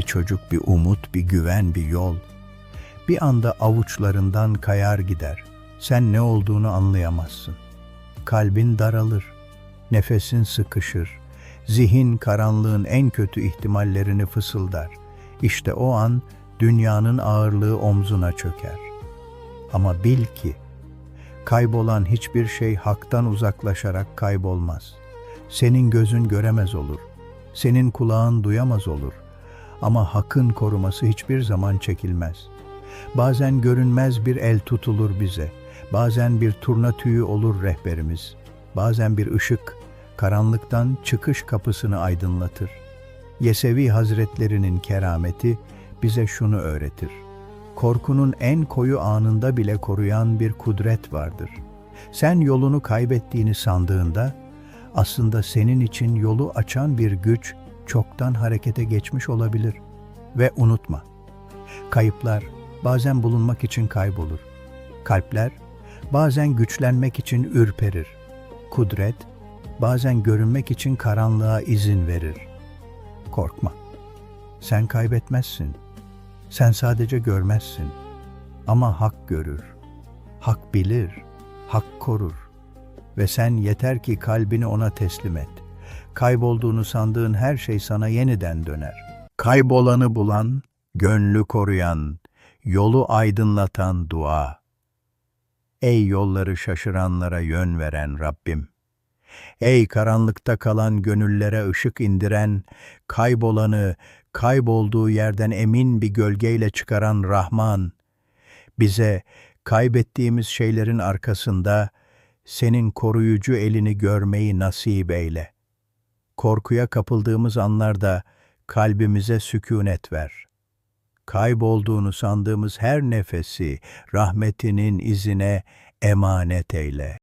bir çocuk, bir umut, bir güven, bir yol. Bir anda avuçlarından kayar gider. Sen ne olduğunu anlayamazsın. Kalbin daralır, nefesin sıkışır, zihin karanlığın en kötü ihtimallerini fısıldar. İşte o an dünyanın ağırlığı omzuna çöker. Ama bil ki kaybolan hiçbir şey haktan uzaklaşarak kaybolmaz. Senin gözün göremez olur, senin kulağın duyamaz olur ama hakkın koruması hiçbir zaman çekilmez. Bazen görünmez bir el tutulur bize, bazen bir turna tüyü olur rehberimiz, bazen bir ışık karanlıktan çıkış kapısını aydınlatır. Yesevi Hazretlerinin kerameti bize şunu öğretir. Korkunun en koyu anında bile koruyan bir kudret vardır. Sen yolunu kaybettiğini sandığında aslında senin için yolu açan bir güç çoktan harekete geçmiş olabilir. Ve unutma, kayıplar bazen bulunmak için kaybolur. Kalpler bazen güçlenmek için ürperir. Kudret bazen görünmek için karanlığa izin verir. Korkma. Sen kaybetmezsin. Sen sadece görmezsin. Ama hak görür. Hak bilir. Hak korur. Ve sen yeter ki kalbini ona teslim et. Kaybolduğunu sandığın her şey sana yeniden döner. Kaybolanı bulan, gönlü koruyan, yolu aydınlatan dua. Ey yolları şaşıranlara yön veren Rabbim! Ey karanlıkta kalan gönüllere ışık indiren, kaybolanı, kaybolduğu yerden emin bir gölgeyle çıkaran Rahman, bize kaybettiğimiz şeylerin arkasında senin koruyucu elini görmeyi nasip eyle. Korkuya kapıldığımız anlarda kalbimize sükûnet ver. Kaybolduğunu sandığımız her nefesi rahmetinin izine emanet eyle.